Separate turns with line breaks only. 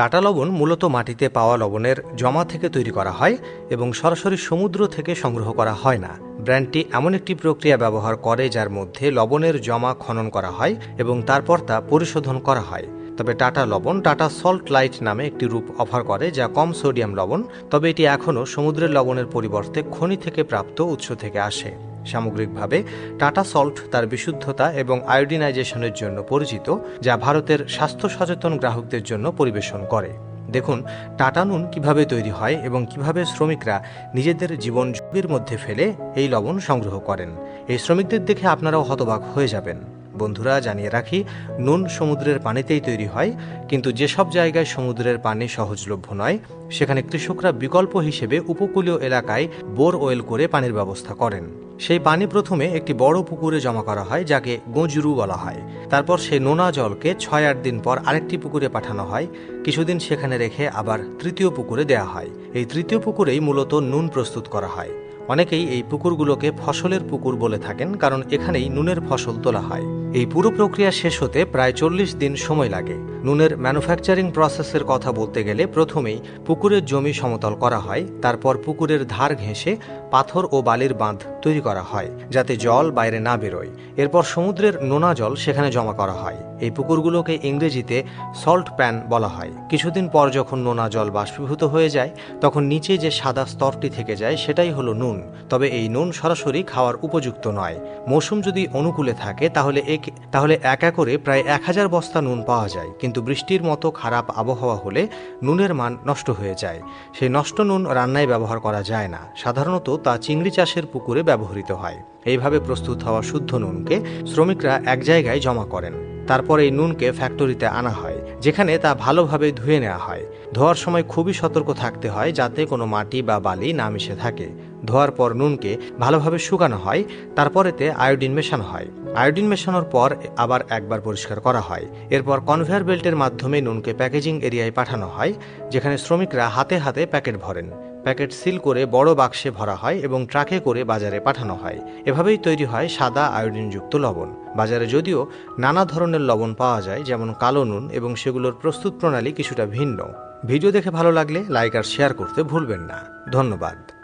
Tata লবণ মূলত মাটিতে পাওয়া লবণের জমা থেকে তৈরি করা হয় এবং সরাসরি সমুদ্র থেকে সংগ্রহ করা হয় না। ব্র্যান্ডটি এমন একটি প্রক্রিয়া ব্যবহার করে যার মধ্যে লবণের জমা খনন করা হয় এবং তারপর তা পরিশোধন করা হয়। তবে টাটা লবণ টাটা সল্ট লাইট নামে একটি রূপ অফার করে যা কম সোডিয়াম লবণ, তবে এটি এখনও সমুদ্রের লবণের পরিবর্তে খনি থেকে প্রাপ্ত উৎস থেকে আসে। সামগ্রিকভাবে টাটা সল্ট তার বিশুদ্ধতা এবং আয়োডিনাইজেশনের জন্য পরিচিত, যা ভারতের স্বাস্থ্য সচেতন গ্রাহকদের জন্য পরিবেশন করে। দেখুন, টাটা নুন কীভাবে তৈরি হয় এবং কীভাবে শ্রমিকরা নিজেদের জীবন ঝুঁকির মধ্যে ফেলে এই লবণ সংগ্রহ করেন। এই শ্রমিকদের দেখে আপনারাও হতবাক হয়ে যাবেন। বন্ধুরা, জানিয়ে রাখি, নুন সমুদ্রের পানিতেই তৈরি হয়, কিন্তু যেসব জায়গায় সমুদ্রের পানি সহজলভ্য নয়, সেখানে কৃষকরা বিকল্প হিসেবে উপকূলীয় এলাকায় বোর ওয়েল করে পানির ব্যবস্থা করেন। সেই পানি প্রথমে একটি বড় পুকুরে জমা করা হয়, যাকে গোঁজরু বলা হয়। তারপর সেই নোনা জলকে ছয় আট দিন পর আরেকটি পুকুরে পাঠানো হয়। কিছুদিন সেখানে রেখে আবার তৃতীয় পুকুরে দেয়া হয়। এই তৃতীয় পুকুরেই মূলত নুন প্রস্তুত করা হয়। অনেকেই এই পুকুরগুলোকে ফসলের পুকুর বলে থাকেন, কারণ এখানেই নুনের ফসল তোলা হয়। এই পুরো প্রক্রিয়া শেষ হতে প্রায় চল্লিশ দিন সময় লাগে। নুনের ম্যানুফ্যাকচারিং প্রসেসের কথা বলতে গেলে প্রথমেই পুকুরের জমি সমতল করা হয়, তারপর পুকুরের ধার ঘেঁষে পাথর ও বালির বাঁধ তৈরি করা হয়, যাতে জল বাইরে না বেরোয়। এরপর সমুদ্রের নোনা জল সেখানে জমা করা হয়। এই পুকুরগুলোকে ইংরেজিতে সল্ট প্যান বলা হয়। কিছুদিন পর যখন নোনা জল বাষ্পীভূত হয়ে যায়, তখন নিচে যে সাদা স্তরটি থেকে যায়, সেটাই হলো নুন। তবে এই নুন সরাসরি খাওয়ার উপযুক্ত নয়। মৌসুম যদি অনুকূলে থাকে, তাহলে এক, তাহলে একা করে প্রায় এক হাজার বস্তা নুন পাওয়া যায়। কিন্তু বৃষ্টির মতো খারাপ আবহাওয়া হলে নুনের মান নষ্ট হয়ে যায়। সেই নষ্ট নুন রান্নায় ব্যবহার করা যায় না। সাধারণত তা চিংড়ি চাষের পুকুরে ব্যবহৃত হয়। এইভাবে প্রস্তুত হওয়া শুদ্ধ নুনকে শ্রমিকরা এক জায়গায় জমা করেন। তারপর এই নুনকে ফ্যাক্টরিতে আনা হয়। যেখানে তা ভালোভাবে ধুয়ে নেওয়া হয়। ধোয়ার সময় খুবই সতর্ক থাকতে হয় যাতে কোনো মাটি বা বালি না মিশে থাকে। ধোয়ার পর নুনকে ভালোভাবে শুকানো হয়, তারপরেতে আয়োডিন মেশানো হয়। আয়োডিন মেশানোর পর আবার একবার পরিষ্কার করা হয়। এরপর কনভেয়ার বেল্টের মাধ্যমে নুনকে প্যাকেজিং এরিয়ায় পাঠানো হয়, যেখানে শ্রমিকরা হাতে হাতে প্যাকেট ভরেন। প্যাকেট সিল করে বড় বাক্সে ভরা হয় এবং ট্রাকে করে বাজারে পাঠানো হয়। এভাবেই তৈরি হয় সাদা আয়োডিনযুক্ত লবণ। বাজারে যদিও নানা ধরনের লবণ পাওয়া যায়, যেমন কালো নুন এবং সেগুলোর প্রস্তুত প্রণালী কিছুটা ভিন্ন। ভিডিও দেখে ভালো লাগলে লাইক আর শেয়ার করতে ভুলবেন না। ধন্যবাদ।